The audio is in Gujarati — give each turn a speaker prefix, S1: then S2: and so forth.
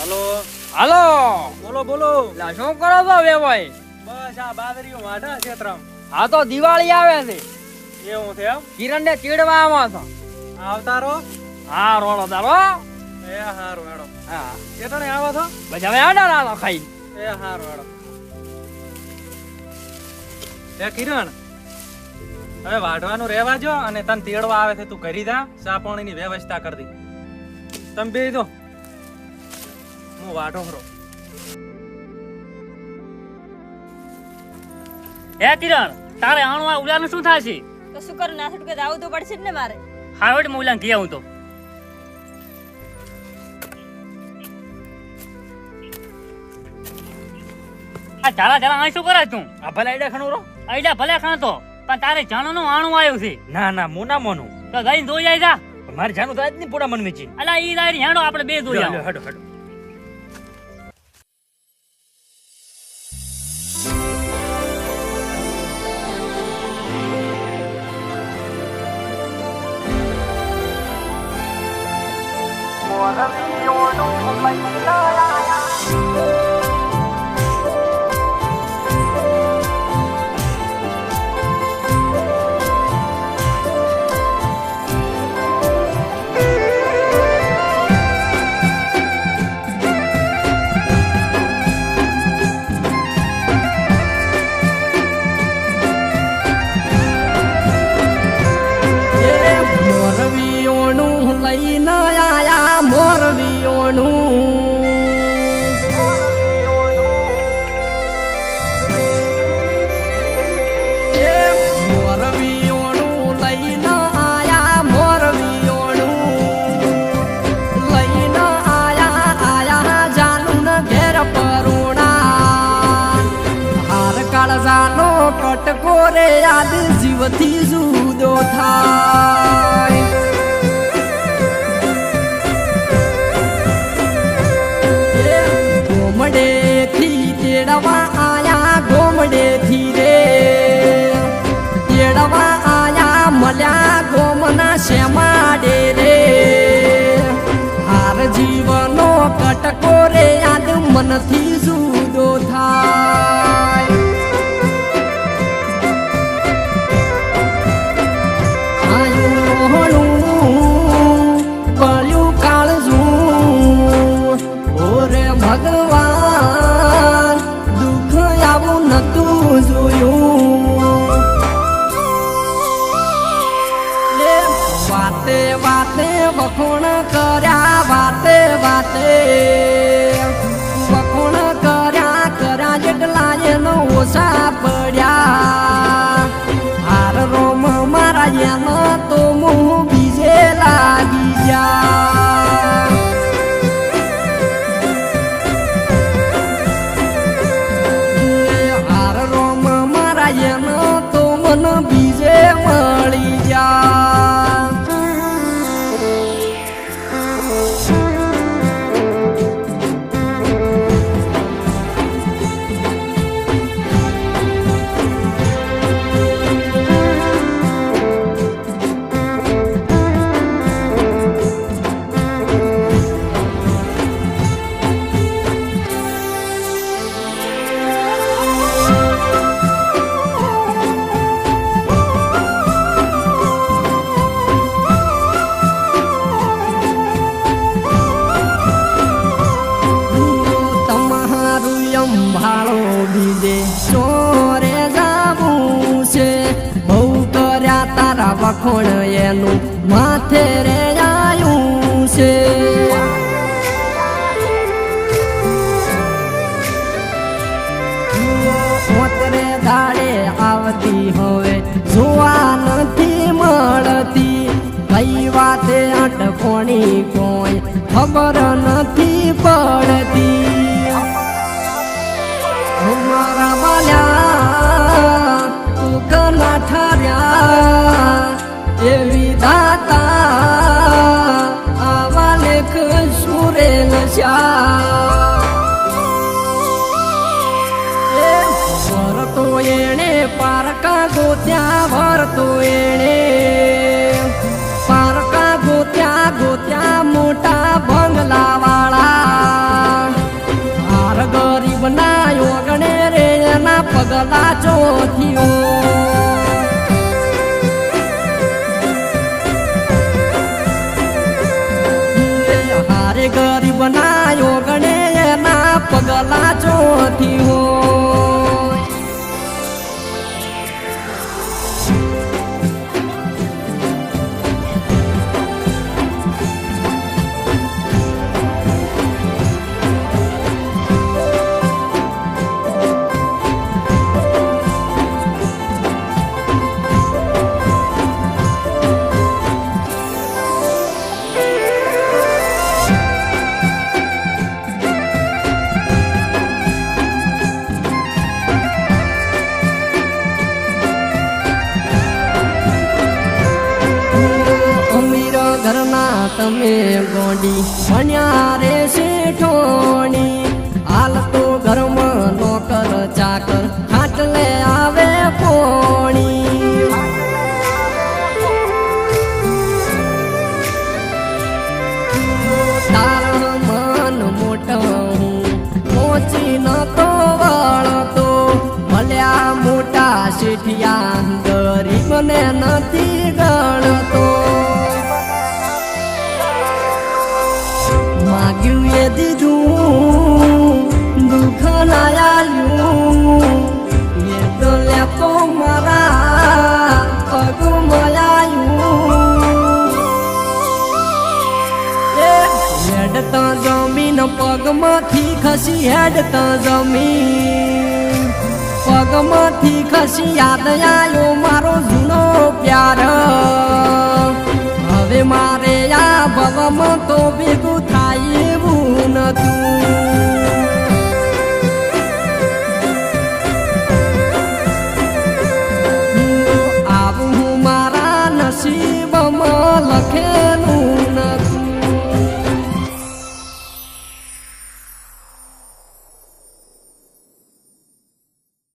S1: હલો.
S2: હાલો.
S1: બોલો બોલો.
S2: લા શું કરો છો વેવાઈ
S1: બસ આ બાદરીઓ વાઢા ક્ષેત્રમ
S2: હા તો દિવાળી આવે છે.
S1: એવું છે એમ?
S2: કિરણ ને ચીડવા આવો છો.
S1: આવતા રહો.
S2: હા રોડો તારો
S1: એ હારો હેડો.
S2: હા.
S1: કેટલાને આવો છો?
S2: બસ હવે આડા રાલો ખાઈ.
S1: એ હારો હેડો. એ કિરણ હવે વાઢવાનું રહેવા જો અને તને તેડવા આવે છે તું કરી જા. ચા પાણીની વ્યવસ્થા કરી દી. તમે બે દો હું વાઢો
S3: હે કિરણ તારે આણવા ઉલાનું શું છે?
S4: તો શું કરું ના છૂટકે આવું તો પડશે જ ને મારે.
S3: હાવડમાં ઉલાન ગયા હું તો. આ ચાલા ચાલા આ શું કરે તું?
S2: આ ભલે આઈડા ખણું રો
S3: આઈડા ભલે ખાતો પણ તારે જાણવાનું આણું આવ્યું છે.
S2: ના ના મોના ના મોનું.
S3: તો ગઈ જોઈ જાય જા.
S2: મારે જાનું તો આજ નહીં પૂરા મન મેચી
S3: અલા ઈ દાયરી હેણો આપણે બે આવો.
S2: હડો હડો.
S5: યાદ જીવથી જુદો થાય. ગોમડે થી તેડવા આયા ગોમડે વાતે વાતે વખોણ કર્યા, વાતે વાતે. વખોણ કર્યા કર્યા જેટલા એનો ઓછા પડ્યા. હાર રોમ મારા એનો તો મું ચોરે જાવું છે. બહુ કર્યા તારા વખોણ એનું માથે રે આયું છે. મોતરે દાડે આવતી હવે જોવા નથી મળતી. કઈ વાતે અટકોણી કોઈ ખબર નથી પડતી. મારા તું કના ઠર્યા, એવી દાતા, આવા લેખ સુરે નશા વરતો એણે પારકા ગોત્યા વરતો એણે લાચો થયો ઘરના તમે ગોડી. ભણ્યા રે શેઠોણી. હાલ તો ઘરમાં નોકર ચાકર. ખાટલે આવે પોણી. તારણ મન મોટો પહોંચી નતો વળતો. ભલ્યા મોટા શેઠિયા ગરીબને નથી પગમાંથી ખસી હેડતા જમીન. પગમાંથી ખસી યાદ આવ્યો મારો જૂનો પ્યાર.